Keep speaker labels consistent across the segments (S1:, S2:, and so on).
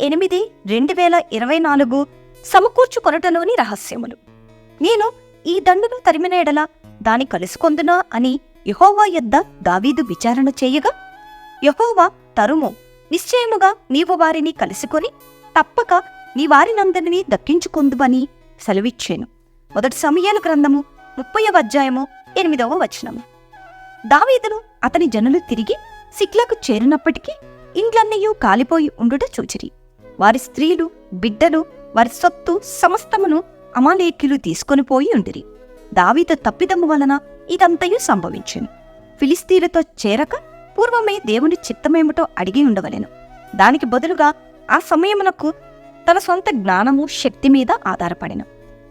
S1: ఎనిమిది రెండు వేల ఇరవై నాలుగు సమకూర్చుకొనటలోని రహస్యములు. నేను ఈ దండును తరిమిన ఎడల దాని కలుసుకొందునా అని యహోవా యొద్ద దావీదు విచారణ చేయగా యహోవా తరుము నిశ్చయముగా నీవు వారిని కలుసుకొని తప్పక నీ వారినందరినీ దక్కించుకొందువని సెలవిచ్చాను. మొదటి సమయాల గ్రంథము ముప్పైవ అధ్యాయము ఎనిమిదవ వచనము. దావీదును అతని జనులు తిరిగి సిక్లకు చేరినప్పటికీ ఇండ్లన్నయూ కాలిపోయి ఉండుట చూచిరి. వారి స్త్రీలు బిడ్డలు వారి సొత్తు సమస్తమును అమాలేక్యులు తీసుకొని పోయి ఉండిరి. దావీదు తప్పిదము వలన ఇదంతయు సంభవించింది ఫిలిస్తీన్లతో చేరక పూర్వమే దేవుని చిత్తమేమిటో అడిగి ఉండవలెను. దానికి బదులుగా ఆ సమయమునకు తన సొంత జ్ఞానము శక్తి మీద ఆధారపడెను.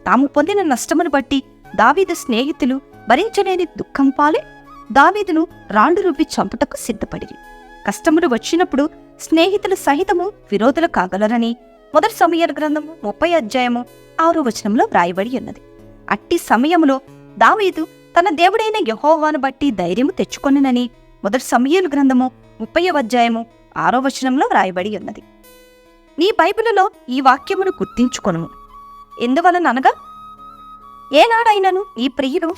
S1: తాము పొందిన నష్టమును బట్టి దావీదు స్నేహితులు భరించలేని దుఃఖం పాలే దావీదును రాండు రూపి చంపుటకు సిద్ధపడిరి. కష్టములు వచ్చినప్పుడు స్నేహితులు సహితము విరోధులు కాగలరని మొదటి సమయాల గ్రంథము ముప్పై అధ్యాయము ఆరో వచనంలో వ్రాయబడి ఉన్నది. అట్టి సమయంలో దావీదు తన దేవుడైన యహోవాను బట్టి ధైర్యము తెచ్చుకొనినని మొదటి సమయాలు గ్రంథము ముప్పై అధ్యాయము ఆరో వచనంలో వ్రాయబడి ఉన్నది. నీ బైబిలులో ఈ వాక్యమును గుర్తించుకొను ఎందువలననగా ఏనాడైనను నీ ప్రియుడు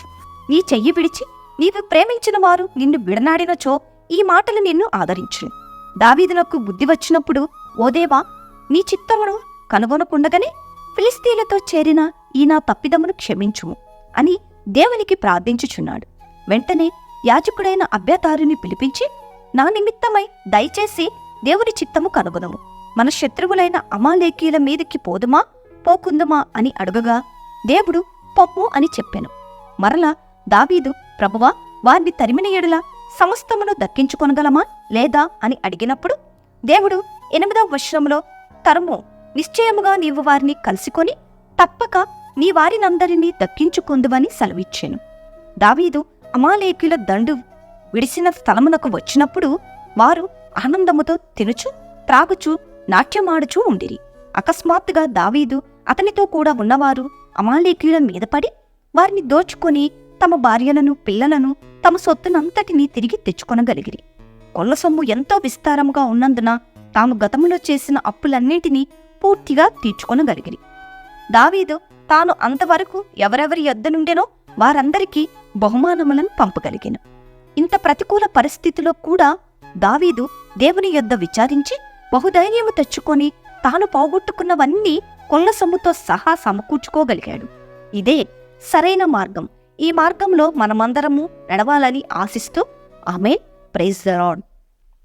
S1: నీ చెయ్యి విడిచి నీవు ప్రేమించిన వారు నిన్ను విడనాడినచో ఈ మాటలు నిన్ను ఆదరించును. దావీదులకు బుద్ధి వచ్చినప్పుడు ఓదేవా నీ చిత్తమును కనుగొనకుండగానే ఫిలిస్తీన్లతో చేరిన ఈ నా తప్పిదమును క్షమించుము అని దేవునికి ప్రార్థించుచున్నాడు. వెంటనే యాజకుడైన అభ్యతారుని పిలిపించి నా నిమిత్తమై దయచేసి దేవుని చిత్తము కనుగొనము. మన శత్రువులైన అమాలేకీల మీదకి పోదుమా పోకుందుమా అని అడుగగా దేవుడు పప్పు అని చెప్పాను. మరలా దావీదు ప్రభువా వారిని తరిమిన ఎడలా సమస్తమును దక్కించుకొనగలమా లేదా అని అడిగినప్పుడు దేవుడు ఎనిమిదవ వర్షంలో తరము నిశ్చయముగా నీవు వారిని కలుసుకొని తప్పక నీ వారినందరినీ దక్కించుకుందువని సెలవిచ్చాను. దావీదు అమాలేకుల దండు విడిసిన స్థలమునకు వచ్చినప్పుడు వారు ఆనందముతో తినుచు త్రాగుచు నాట్యమాడుచూ ఉండిరి. అకస్మాత్తుగా దావీదు అతనితో కూడా ఉన్నవారు అమాలేకుల మీద పడి వారిని దోచుకొని తమ భార్యలను పిల్లలను తమ సొత్తునంతటినీ తిరిగి తెచ్చుకొనగలిగిరి. కొల్ల సొమ్ము ఎంతో విస్తారముగా ఉన్నందున తాము గతములో చేసిన అప్పులన్నింటినీ పూర్తిగా తీర్చుకొనగలిగిరి. దావీదు తాను అంతవరకు ఎవరెవరి యొద్ద నుండెనో వారందరికీ బహుమానములను పంపగలిగాను. ఇంత ప్రతికూల పరిస్థితిలో కూడా దావీదు దేవుని యొద్ద విచారించి బహుధైర్యము తెచ్చుకొని తాను పోగొట్టుకున్నవన్నీ కొల్ల సొమ్ముతో సహా సమకూర్చుకోగలిగాడు. ఇదే సరైన మార్గం. ఈ మార్గంలో మనమందరము నడవాలని ఆశిస్తూ ఆమె ప్రైజ్ ద లార్డ్.